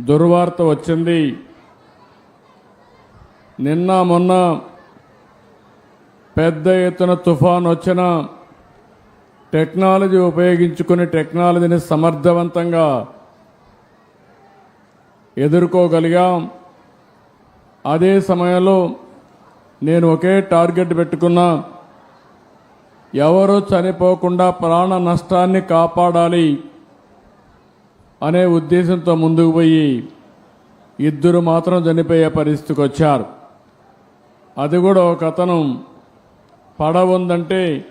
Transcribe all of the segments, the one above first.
దుర్వార్త వచ్చింది. నిన్న మొన్న పెద్ద ఎత్తున తుఫాన్ వచ్చిన టెక్నాలజీ ఉపయోగించుకుని టెక్నాలజీని సమర్థవంతంగా ఎదుర్కోగలిగాం. అదే సమయంలో నేను ఒకే టార్గెట్ పెట్టుకున్నా ఎవరు చనిపోకుండా ప్రాణ నష్టాన్ని కాపాడాలి. అనే ఉద్దేశంతో ముందుకు పోయి ఇద్దరు మాత్రం చనిపోయే పరిస్థితికి వచ్చారు. అది కూడా ఒక అతను పడవ ఉందంటే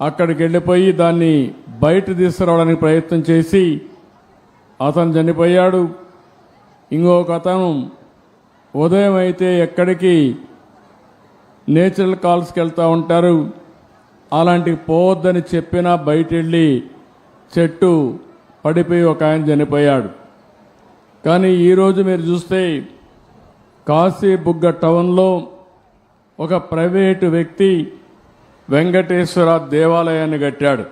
అక్కడికి వెళ్ళిపోయి దాన్ని బయట తీసుకురావడానికి ప్రయత్నం చేసి అతను చనిపోయాడు. ఇంకొక అతను ఉదయం అయితే ఎక్కడికి నేచురల్ కాల్స్కి వెళ్తూ ఉంటారు. అలాంటి పోవద్దని చెప్పినా బయట వెళ్ళి చెట్టు పడిపోయి ఒక ఆయన చనిపోయాడు. కానీ ఈరోజు మీరు చూస్తే కాశీ బుగ్గ టౌన్లో ఒక ప్రైవేటు వ్యక్తి వెంకటేశ్వర దేవాలయాన్ని కట్టాడు.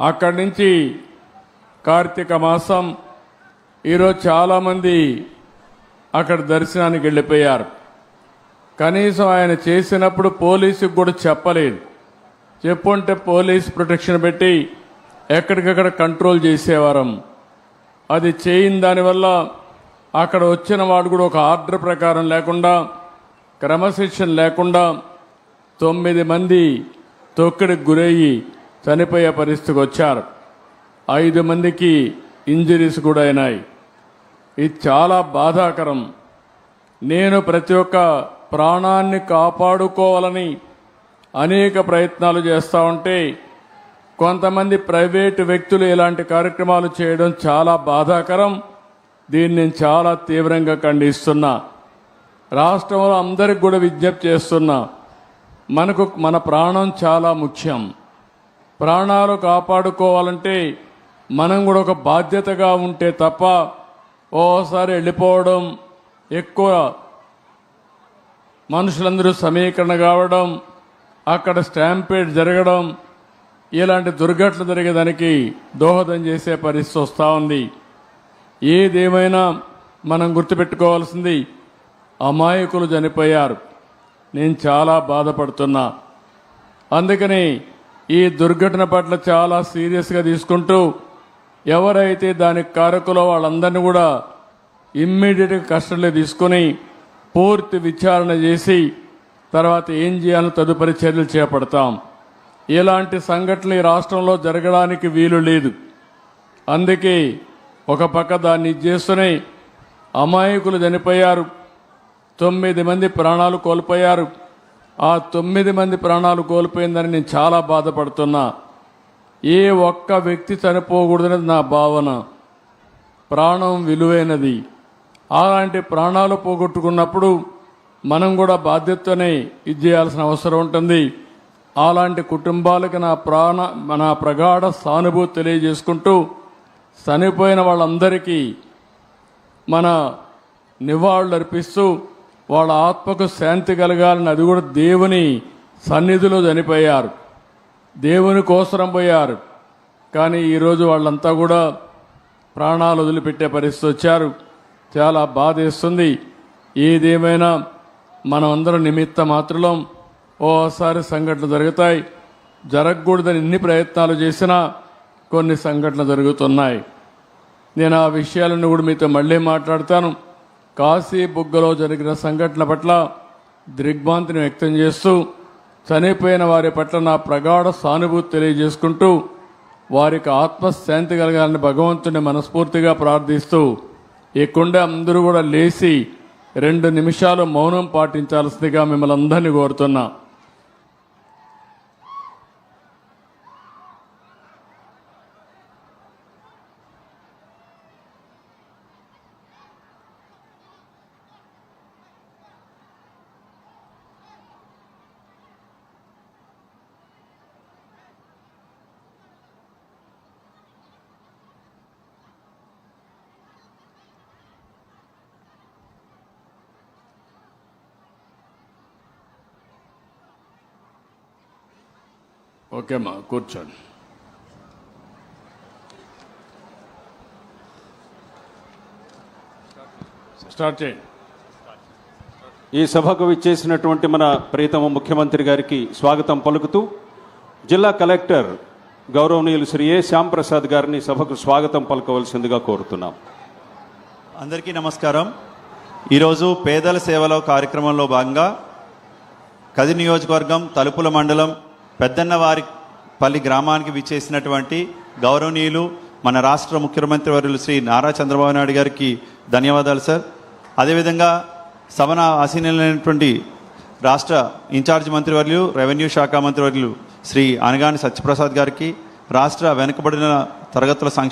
అక్కడి నుంచి కార్తీక మాసం ఈరోజు చాలామంది అక్కడ దర్శనానికి వెళ్ళిపోయారు. కనీసం ఆయన చేసినప్పుడు పోలీసుకు కూడా చెప్పలేదు. చెప్పుంటే పోలీస్ ప్రొటెక్షన్ పెట్టి ఎక్కడికక్కడ కంట్రోల్ చేసేవారం. అది చేయని దానివల్ల అక్కడ వచ్చిన వాడు కూడా ఒక ఆర్డర్ ప్రకారం లేకుండా క్రమశిక్షణ లేకుండా తొమ్మిది మంది తొక్కిడికి గురయ్యి చనిపోయే పరిస్థితికి వచ్చారు. ఐదు మందికి ఇంజరీస్ కూడా అయినాయి. ఇది చాలా బాధాకరం. నేను ప్రతి ఒక్క ప్రాణాన్ని కాపాడుకోవాలని అనేక ప్రయత్నాలు చేస్తూ ఉంటే కొంతమంది ప్రైవేటు వ్యక్తులు ఇలాంటి కార్యక్రమాలు చేయడం చాలా బాధాకరం. దీన్ని నేను చాలా తీవ్రంగా ఖండిస్తున్నా. రాష్ట్రంలో అందరికి కూడా విజ్ఞప్తి చేస్తున్నా. మనకు మన ప్రాణం చాలా ముఖ్యం. ప్రాణాలు కాపాడుకోవాలంటే మనం కూడా ఒక బాధ్యతగా ఉంటే తప్ప ఓసారి వెళ్ళిపోవడం ఎక్కువ మనుషులందరూ సమీకరణ కావడం అక్కడ స్టాంపేడ్ జరగడం ఇలాంటి దుర్ఘటనలు జరిగేదానికి దోహదం చేసే పరిస్థితి వస్తూ ఉంది. ఏదేమైనా మనం గుర్తుపెట్టుకోవాల్సింది అమాయకులు చనిపోయారు. నేను చాలా బాధపడుతున్నా. అందుకని ఈ దుర్ఘటన పట్ల చాలా సీరియస్గా తీసుకుంటూ ఎవరైతే దానికి కారకులో వాళ్ళందరినీ కూడా ఇమ్మీడియట్గా కస్టడీలో తీసుకొని పూర్తి విచారణ చేసి తర్వాత ఏం చేయాలో తదుపరి చర్యలు చేపడతాం. ఇలాంటి సంఘటనలు ఈ రాష్ట్రంలో జరగడానికి వీలు లేదు. అందుకే ఒక పక్క దాన్ని చేస్తూనే అమాయకులు చనిపోయారు. తొమ్మిది మంది ప్రాణాలు కోల్పోయారు. ఆ తొమ్మిది మంది ప్రాణాలు కోల్పోయిందని నేను చాలా బాధపడుతున్నా. ఏ ఒక్క వ్యక్తి చనిపోకూడదనేది నా భావన. ప్రాణం విలువైనది. అలాంటి ప్రాణాలు పోగొట్టుకున్నప్పుడు మనం కూడా బాధ్యతనే ఇది చేయాల్సిన అవసరం ఉంటుంది. అలాంటి కుటుంబాలకు నా ప్రాణ నా ప్రగాఢ సానుభూతి తెలియజేసుకుంటూ చనిపోయిన వాళ్ళందరికీ మన నివాళులు అర్పిస్తూ వాళ్ళ ఆత్మకు శాంతి కలగాలని అది కూడా దేవుని సన్నిధిలో చనిపోయారు. దేవుని కోసరం పోయారు. కానీ ఈరోజు వాళ్ళంతా కూడా ప్రాణాలు వదిలిపెట్టే పరిస్థితి వచ్చారు. చాలా బాధేస్తుంది. ఏదేమైనా మనమందరం నిమిత్త మాత్రం ఓసారి సంఘటనలు జరుగుతాయి. జరగకూడదని ఎన్ని ప్రయత్నాలు చేసినా కొన్ని సంఘటనలు జరుగుతున్నాయి. నేను ఆ విషయాలను కూడా మీతో మళ్ళీ మాట్లాడతాను. కాశీ బుగ్గలో జరిగిన సంఘటన పట్ల దిగ్భాంతిని వ్యక్తం చేస్తూ చనిపోయిన వారి పట్ల నా ప్రగాఢ సానుభూతి తెలియజేసుకుంటూ వారికి ఆత్మశాంతి కలగాలని భగవంతుని మనస్ఫూర్తిగా ప్రార్థిస్తూ ఈ కుండ అందరూ కూడా లేచి రెండు నిమిషాలు మౌనం పాటించాల్సిందిగా మిమ్మల్ని అందరినీ కోరుతున్నా. ఓకేమ్మా కూర్చోండి. స్టార్ట్ చేయండి. ఈ సభకు విచ్చేసినటువంటి మన ప్రియతమ ముఖ్యమంత్రి గారికి స్వాగతం పలుకుతూ జిల్లా కలెక్టర్ గౌరవనీయులు శ్రీ ఏ శ్యాంప్రసాద్ గారిని సభకు స్వాగతం పలకవలసిందిగా కోరుతున్నాం. అందరికీ నమస్కారం. ఈరోజు పేదల సేవలో కార్యక్రమంలో భాగంగా కది నియోజకవర్గం తలుపుల మండలం పెద్దన్నవారి పల్లి గ్రామానికి విచ్చేసినటువంటి గౌరవనీయులు మన రాష్ట్ర ముఖ్యమంత్రి వర్యులు శ్రీ నారా చంద్రబాబు నాయుడు గారికి ధన్యవాదాలు సార్. అదేవిధంగా సభన ఆసీనైనటువంటి రాష్ట్ర ఇన్ఛార్జ్ మంత్రివర్యులు రెవెన్యూ శాఖ మంత్రివర్యులు శ్రీ అనగాని సత్యప్రసాద్ గారికి రాష్ట్ర వెనుకబడిన తరగతుల సంక్షేమ